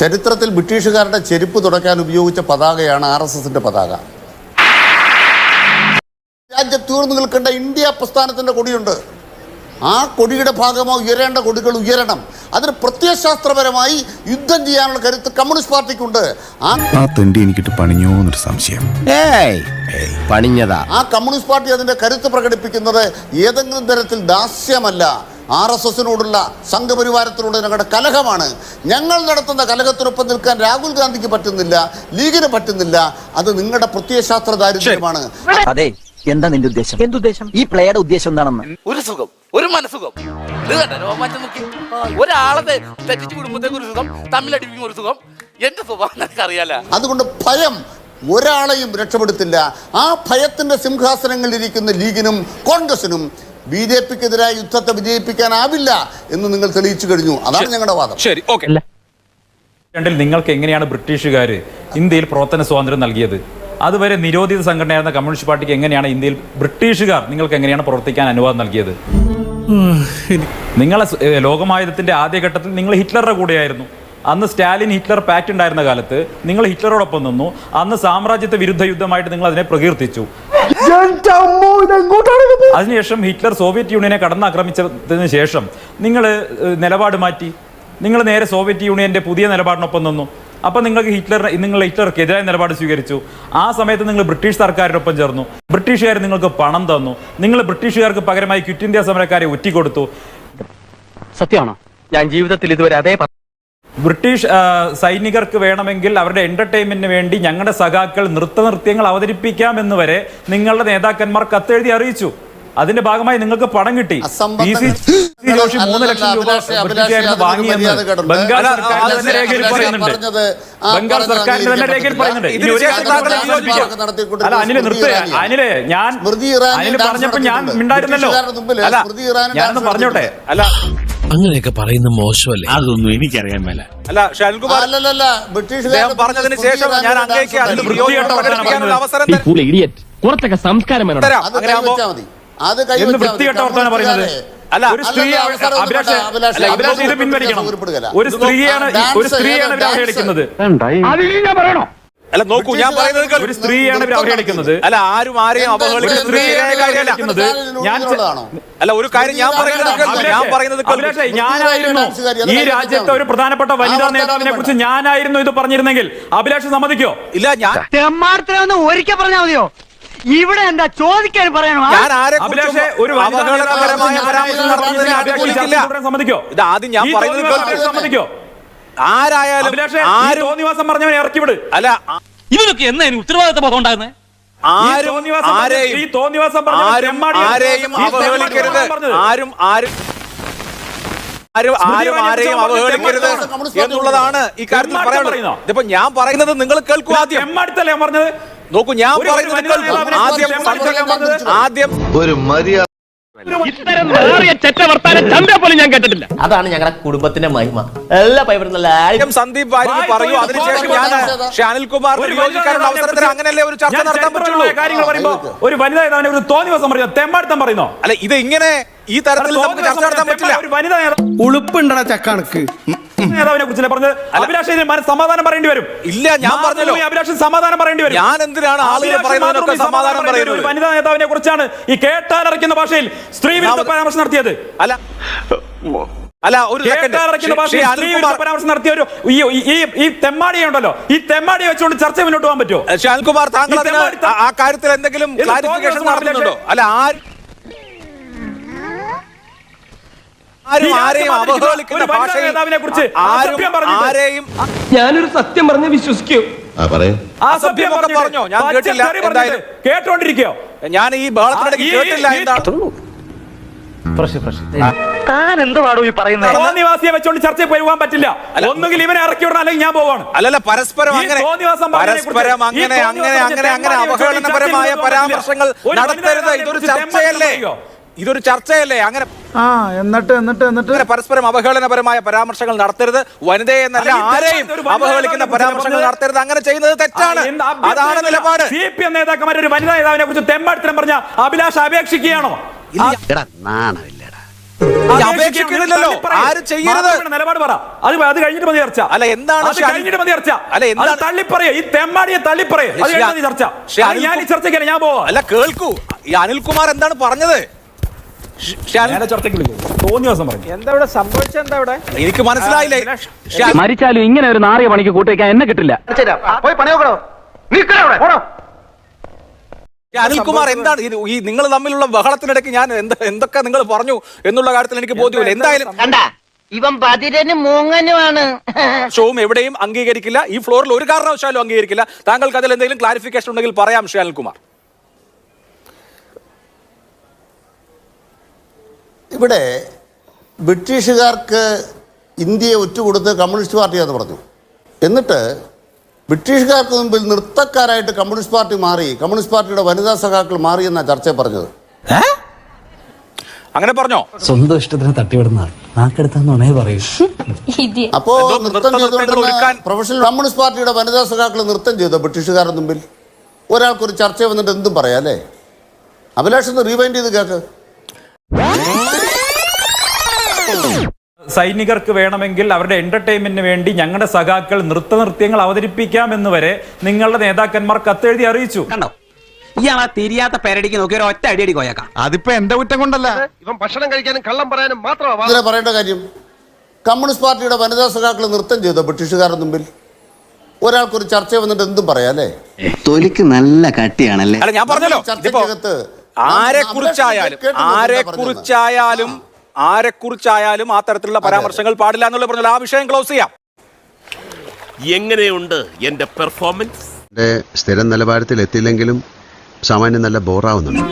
ചരിത്രത്തിൽ ബ്രിട്ടീഷുകാരുടെ ചെരുപ്പ് തുടക്കാൻ ഉപയോഗിച്ച പതാകയാണ് ആർ എസ് എസിന്റെ പതാക. രാജ്യത്ത് ഉയർന്നു നിൽക്കേണ്ട ഇന്ത്യ പ്രസ്ഥാനത്തിന്റെ കൊടിയുണ്ട്. ആ കൊടിയുടെ ഭാഗമായി ഉയരേണ്ട കൊടികൾ ഉയരണം. അതിന് പ്രത്യയശാസ്ത്രപരമായി യുദ്ധം ചെയ്യാനുള്ള കരുത്ത് കമ്മ്യൂണിസ്റ്റ് പാർട്ടിക്കുണ്ട്. ആ ആ തെണ്ടി എനിക്കിട്ട് പണിഞ്ഞോ എന്നൊരു സംശയം. ഏയ്. പണിഞ്ഞതാ. ആ കമ്മ്യൂണിസ്റ്റ് പാർട്ടി അതിന്റെ കരുത്ത് പ്രകടിപ്പിക്കുന്നത് ഏതെങ്കിലും തരത്തിൽ ദാസ്യമല്ല. ആർ എസ് എസിനോടുള്ള സംഘപരിവാരത്തിനോട് ഞങ്ങളുടെ കലഹമാണ്. ഞങ്ങൾ നടത്തുന്ന കലഹത്തിനൊപ്പം നിൽക്കാൻ രാഹുൽ ഗാന്ധിക്ക് പറ്റുന്നില്ല ലീഗിന് പറ്റുന്നില്ല. അത് നിങ്ങളുടെ പ്രത്യയശാസ്ത്ര ദാരിദ്ര്യമാണ്. അതെ എന്താ നിന്റെ ഉദ്ദേശം? എന്തുദ്ദേശം? ഈ പ്ലേയുടെ ഉദ്ദേശം എന്താണെന്ന്? ഒരു സുഖം ഒരു മനസുഖം ഇത് കണ്ടോ രോമാഞ്ചം നോക്കി. ഒരാളെ തെ- തെറ്റിച്ച് കുടുംബത്തേക്ക് ഒരു സുഖം തമ്മിലടിപ്പിക്കും ഒരു സുഖം. എന്റെ സ്വഭാവം അറിയാല അതുകൊണ്ട് ഭയം ഒരാളെയും രക്ഷപ്പെടുത്തില്ല. ആ ഭയത്തിന്റെ സിംഹാസനങ്ങളിൽ ഇരിക്കുന്ന ലീഗിനും കോൺഗ്രസിനും ബി ജെ പിക്കെതിരായ യുദ്ധത്തെ വിജയിപ്പിക്കാനാവില്ല എന്ന് നിങ്ങൾ തെളിയിച്ചു കഴിഞ്ഞു. അതാണ് ഞങ്ങളുടെ വാദം. ശരി ഓക്കെ. രണ്ടിൽ നിങ്ങൾക്ക് എങ്ങനെയാണ് ബ്രിട്ടീഷുകാർ ഇന്ത്യയിൽ പ്രവർത്തന സ്വാതന്ത്ര്യം നൽകിയത്? അതുവരെ നിരോധിത സംഘടനയായിരുന്ന കമ്മ്യൂണിസ്റ്റ് പാർട്ടിക്ക് എങ്ങനെയാണ് ഇന്ത്യയിൽ ബ്രിട്ടീഷുകാർ നിങ്ങൾക്ക് എങ്ങനെയാണ് പ്രവർത്തിക്കാൻ അനുവാദം നൽകിയത്? നിങ്ങളെ ലോകമായുധത്തിന്റെ ആദ്യഘട്ടത്തിൽ നിങ്ങൾ ഹിറ്റ്ലറുടെ കൂടെയായിരുന്നു. അന്ന് സ്റ്റാലിൻ ഹിറ്റ്ലർ പാറ്റ് ഉണ്ടായിരുന്ന കാലത്ത് നിങ്ങൾ ഹിറ്റ്ലറോടൊപ്പം നിന്നു. അന്ന് സാമ്രാജ്യത്വ വിരുദ്ധ യുദ്ധമായിട്ട് നിങ്ങൾ അതിനെ പ്രകീർത്തിച്ചു. അതിനുശേഷം ഹിറ്റ്ലർ സോവിയറ്റ് യൂണിയനെ കടന്നാക്രമിച്ചതിന് ശേഷം നിങ്ങൾ നിലപാട് മാറ്റി. നിങ്ങൾ നേരെ സോവിയറ്റ് യൂണിയന്റെ പുതിയ നിലപാടിനൊപ്പം നിന്നു. അപ്പം നിങ്ങൾക്ക് ഹിറ്റ്ലർ നിങ്ങൾ ഹിറ്റ്ലർക്കെതിരായ നിലപാട് സ്വീകരിച്ചു. ആ സമയത്ത് നിങ്ങൾ ബ്രിട്ടീഷ് സർക്കാരിനൊപ്പം ചേർന്നു. ബ്രിട്ടീഷുകാർ നിങ്ങൾക്ക് പണം തന്നു. നിങ്ങൾ ബ്രിട്ടീഷുകാർക്ക് പകരമായി ക്വിറ്റ് ഇന്ത്യ സമരക്കാരെ ഒറ്റിക്കൊടുത്തു സത്യമാണോ? ഞാൻ ജീവിതത്തിൽ ഇതുവരെ അതേ ബ്രിട്ടീഷ് സൈനികർക്ക് വേണമെങ്കിൽ അവരുടെ എന്റർടൈൻമെന്റിന് വേണ്ടി ഞങ്ങളുടെ സഖാക്കൾ നൃത്തനൃത്യങ്ങൾ അവതരിപ്പിക്കാമെന്ന് വരെ നിങ്ങളുടെ നേതാക്കന്മാർ കത്തെഴുതി അറിയിച്ചു. അതിന്റെ ഭാഗമായി നിങ്ങൾക്ക് പണം കിട്ടി. പി സി ജോഷി മൂന്ന് ലക്ഷം രൂപ അഭിലാഷേ, വാങ്ങിയെന്ന് ബംഗാൾ സർക്കാരിന്റെ തന്നെ രേഖയിൽ പറയുന്നുണ്ട്. ബംഗാൾ സർക്കാരിന്റെ തന്നെ രേഖയിൽ പറയുന്നുണ്ട്. ഇനി ഒരു അല്ല അനിൽ സ്മൃതി അനിൽ ഞാൻ അനിൽ പറഞ്ഞപ്പോ ഞാൻ. മിണ്ടായിരുന്നല്ലോ. അല്ല ഞാനൊന്ന് പറഞ്ഞോട്ടെ. അല്ല അങ്ങനെയൊക്കെ പറയുന്ന മോശമല്ലേ അതൊന്നും എനിക്കറിയാൻ മേല അല്ല ഷാൻകുമാർ അല്ലല്ല അദ്ദേഹം പറഞ്ഞതിന് ശേഷം ഞാൻ അങ്ങേക്ക് പ്രകടിപ്പിക്കാനുള്ള അവസരം തരാം. കുറച്ചൊക്കെ സംസ്കാരം തരാം. അത് അങ്ങനെ ആവുമ്പോ കൈവച്ചാൽ മതി അത് എന്ന് കൈവച്ചാൽ വൃത്തികെട്ട വർത്തമാനം പറയുന്നത് അല്ല, ഒരു അവസരം ഒന്നും അഭിലാഷ്. അല്ല, ഇത് പിൻവലിക്കണം സൗകര്യപ്പെടുകയില്ല. ഒരു സ്ത്രീയാണ് ഒരു സ്ത്രീയാണ് ഡാൻസ്. അവഹേളിക്കുന്നത് അല്ല നോക്കൂ ഞാൻ പറയുന്നത് ഒരു സ്ത്രീയാണ് ഇവർ അവഹേളിക്കുന്നത്. അല്ല ആരും ആരെയും അവഹേളിക്കുന്നത്? ഞാൻ അല്ല ഒരു കാര്യം ഞാൻ പറയുന്നത് ഞാൻ പറയുന്നത് ഞാനായിരുന്നു ഈ രാജ്യത്തെ ഒരു പ്രധാനപ്പെട്ട വനിതാ നേതാവിനെ കുറിച്ച് ഞാനായിരുന്നു ഇത് പറഞ്ഞിരുന്നെങ്കിൽ അഭിലാഷ് സമ്മതിക്കോ? ഇല്ല ഞാൻ ഒരിക്കൽ പറഞ്ഞാൽ മതിയോ? ഇവിടെ എന്താ ചോദിക്കാൻ പറയണോ? ആ? ഞാൻ ആരെ അഭിലാഷേ ഒരു സമ്മതിക്കോ? ഇത് ആദ്യം ഞാൻ പറയുന്നത് സമ്മതിക്കോ? ആരായാലും ആരും തോന്നിവാസം പറഞ്ഞവനെ ഇറക്കി വിട് അല്ല ഇവനൊക്കെ എന്നാ ഉത്തരവാദിത്ത ബോധം ഉണ്ടായിരുന്നേ? ആരും ആരെയും ഈ ആരെയും അവഹേളിക്കരുത്. ആരും ആരും ആരും ആരും ആരെയും അവഹേളിക്കരുത് എന്നുള്ളതാണ് ഈ കാര്യത്തിൽ പറയുന്നത് ഇപ്പൊ ഇതിപ്പോ ഞാൻ പറയുന്നത് നിങ്ങൾ കേൾക്കൂ ആദ്യം. പറഞ്ഞത്? നോക്കൂ ഞാൻ പറയുന്നത് കേൾക്കൂ. ആദ്യം? ആദ്യം ഒരു മര്യാദ അതാണ് ഞങ്ങളുടെ കുടുംബത്തിന്റെ മഹിമ. എല്ലാ പൈപ്പറും നല്ല സന്ദീപ് വാര്യർ പറയൂ. അതിനുശേഷം ഞാൻ ശ്രീ അനിൽകുമാർ ഒരു വിയോജിക്കാനുള്ള വനിതാ അവസരത്തിൽ അങ്ങനെയല്ലേ ഒരു ചർച്ച നടത്താൻ പറ്റുള്ളൂ? കാര്യങ്ങൾ പറയുമ്പോ ഒരു വനിത നേതാവിനെ ഒരു തോന്നിവാസം പറയുന്നു തെമ്പാടുത്തം പറയുന്നോ? അല്ല ഇത് ഇങ്ങനെ ഈ തരത്തിൽ നമുക്ക് ചർച്ച നടത്താൻ പറ്റില്ല. ഒരു വനിതാ നേതാ- ഉളുപ്പുണ്ടടാ ചക്കണക്ക്. നേതാവിനെ കുറിച്ചല്ലേ പറഞ്ഞത്? അഭിലാഷ് സമാധാനം പറയേണ്ടി വരും. ഇല്ല, ഞാൻ പറഞ്ഞല്ലോ. അഭിലാഷൻ സമാധാനം പറയേണ്ടി വരും. ഞാൻ എന്തിനാണ് ആളുകൾ അഭിലാഷ് പറയുന്നതിനൊക്കെ സമാധാനം പറയുന്നത്? വനിതാ നേതാവിനെ കുറിച്ചാണ് ഈ കേട്ടാലറിക്കുന്ന ഭാഷയിൽ സ്ത്രീ വിരുദ്ധ പരാമർശം നടത്തിയത്. അല്ല. അല്ല ഒരു പരാമർശം നടത്തിയ ഒരു ഈ- തെമ്മാടിയെ ഉണ്ടല്ലോ. ഈ തെമ്മാടിയെ വെച്ചുകൊണ്ട് ചർച്ച മുന്നോട്ട് പോകാൻ പറ്റുമോ? ശ്രീ അനിൽകുമാർ താങ്കൾ ആ- കാര്യത്തിൽ എന്തെങ്കിലും ക്ലാരിഫിക്കേഷൻ നടത്തുന്നുണ്ടോ? അല്ല ആര് ആരും ഈ ആരെയും രാജ്യം അവഹേളിക്കുന്ന ഒരു വനിതാ ഭാഷയിൽ നേതാവിനെ കുറിച്ച് ആരും അസഭ്യം പറഞ്ഞിട്ട് ആരെയും ഞാനൊരു സത്യം പറഞ്ഞ് വിശ്വസിക്കൂ. കേട്ടോണ്ടിരിക്കോ? ഞാൻ ഈ ഈ- താൻ എന്തുവാടോ പറയുന്നത് തോന്നിവാസിയെ വെച്ചോണ്ട് ചർച്ചയിൽ പോകാൻ പറ്റില്ല. ഒന്നുകിൽ ഇവനെ ഇറക്കി വിടണം അല്ലെങ്കിൽ ഞാൻ പോവാണ്. അല്ലല്ല പരസ്പരം അങ്ങനെ പരസ്പരം അങ്ങനെ അങ്ങനെ അങ്ങനെ അങ്ങനെ അവഹേളനപരമായ പരാമർശങ്ങൾ നടത്തരുത്. ഇതൊരു ചർച്ചയല്ലേ? ഇതൊരു ചർച്ചയല്ലേ? അങ്ങനെ ആ എന്നിട്ട് എന്നിട്ട് എന്നിട്ട്. പരസ്പരം അവഹേളനപരമായ പരാമർശങ്ങൾ നടത്തരുത്. വനിതയെ എന്നല്ല ആരെയും അവഹേളിക്കുന്ന പരാമർശങ്ങൾ നടത്തരുത്. അങ്ങനെ ചെയ്യുന്നത് തെറ്റാണ്. അതാണ് നിലപാട്. സി പി എം നേതാക്കന്മാർ ഒരു വനിതാ നേതാവിനെ കുറിച്ച് തെമ്പാടുത്തരം പറഞ്ഞ അഭിലാഷ അപേക്ഷിക്കുകയാണോ? എടാ നാണമില്ലടാ. അപേക്ഷിക്കുന്നില്ലല്ലോ. ആരും ചെയ്യരുത്. നിലപാട് പറ. അത് അത് കഴിഞ്ഞിട്ട് മതി ചർച്ച. അല്ല, എന്താണ് അത് കഴിഞ്ഞിട്ട് മതി ചർച്ച. അല്ല, എന്താണ്- തള്ളിപ്പറയ. ഈ തെമ്മാടിയെ തള്ളിപ്പറയ. അത് ചർച്ച. ഞാൻ ഈ ചർച്ചയ്ക്ക് ഞാൻ പോവാ. അല്ല കേൾക്കൂ. ഈ അനിൽകുമാർ എന്താണ് പറഞ്ഞത്? എനിക്ക് മനസ്സിലായില്ലേ? മരിച്ചാലും ഇങ്ങനെ ഒരു നാറിയ പണിക്ക് കൂട്ടിവെക്കാൻ എന്നെ കിട്ടില്ല. അനിൽകുമാർ എന്താണ് ഇത്? ഈ നിങ്ങൾ തമ്മിലുള്ള ബഹളത്തിനിടയ്ക്ക് ഞാൻ എന്തൊക്കെ നിങ്ങൾ പറഞ്ഞു എന്നുള്ള കാര്യത്തിൽ എനിക്ക് ബോധ്യമില്ല. എന്തായാലും കണ്ട ഇവൻ ബദിരനും മൂങ്ങനുമാണ്. ഷോം എവിടെയും അംഗീകരിക്കില്ല. ഈ ഫ്ലോറിൽ ഒരു കാരണവശാലും അംഗീകരിക്കില്ല. താങ്കൾക്ക് അതിൽ എന്തെങ്കിലും ക്ലാരിഫിക്കേഷൻ ഉണ്ടെങ്കിൽ പറയാം ശ്രീ അനിൽകുമാർ. ഇവിടെ ബ്രിട്ടീഷുകാർക്ക് ഇന്ത്യയെ ഒറ്റുകൊടുത്ത് കമ്മ്യൂണിസ്റ്റ് പാർട്ടിയാന്ന് പറഞ്ഞു. എന്നിട്ട് ബ്രിട്ടീഷുകാർക്ക് മുമ്പിൽ നൃത്തക്കാരായിട്ട് കമ്മ്യൂണിസ്റ്റ് പാർട്ടി മാറി കമ്മ്യൂണിസ്റ്റ് പാർട്ടിയുടെ വനിതാ സഖാക്കൾ മാറി എന്നാണ് ചർച്ച പറഞ്ഞത്. അങ്ങനെ പറഞ്ഞോ? സ്വന്തം ഇഷ്ടത്തിന് തട്ടിവിടുന്ന പറയൂ. അപ്പോ നൃത്തം നൃത്ത ചെയ്തുകൊണ്ടിരുന്ന പ്രൊഫഷണൽ കമ്മ്യൂണിസ്റ്റ് പാർട്ടിയുടെ വനിതാ സഖാക്കൾ നൃത്തം ചെയ്തു ബ്രിട്ടീഷുകാരുടെ മുമ്പിൽ? ഒരാൾക്കൊരു ചർച്ച വന്നിട്ട് എന്തും പറയാം അല്ലേ? അഭിലാഷ് ഒന്ന് റീവൈൻഡ് ചെയ്ത് കേൾക്ക് സൈനികർക്ക് വേണമെങ്കിൽ അവരുടെ എന്റർടൈൻമെന്റിന് വേണ്ടി ഞങ്ങളുടെ സഖാക്കൾ നൃത്ത നൃത്യങ്ങൾ അവതരിപ്പിക്കാം എന്ന് വരെ നിങ്ങളുടെ നേതാക്കന്മാർ കത്തെഴുതി അറിയിച്ചു. കണ്ടോ? ഇയാളാ തിരിയാത്ത പേരടിക്ക് നോക്കി ഒരു ഒറ്റ അടിയടി കോയക്കാം. അതിപ്പോ എന്റെ കുറ്റം കൊണ്ടല്ല? ഇവൻ ഭക്ഷണം കഴിക്കാനും കള്ളം പറയാനും മാത്രമാ ഇതിനെ പറയേണ്ട കാര്യം കമ്മ്യൂണിസ്റ്റ് പാർട്ടിയുടെ വനിതാ സഖാക്കൾ നൃത്തം ചെയ്തോ ബ്രിട്ടീഷുകാരുടെ മുമ്പിൽ? ഒരാൾക്കൊരു ചർച്ച വന്നിട്ട് എന്തും പറയാല്ലേ തൊലിക്ക് നല്ല കട്ടിയാണല്ലേ? അല്ല ഞാൻ പറഞ്ഞല്ലോ ചർച്ചയ്ക്കകത്ത് ആരെ കുറിച്ചായാലും ആരെ കുറിച്ചായാലും ആരെ കുറിച്ചായാലും ആ തരത്തിലുള്ള പരാമർശങ്ങൾ പാടില്ല എന്നുള്ള പറഞ്ഞാൽ ആ വിഷയം ക്ലോസ് ചെയ്യാം. എങ്ങനെയുണ്ട് എന്റെ പെർഫോമൻസ് എന്റെ സ്ഥിരം നിലവാരത്തിൽ എത്തിയില്ലെങ്കിലും സാമാന്യം നല്ല ബോറാവുന്നുണ്ട്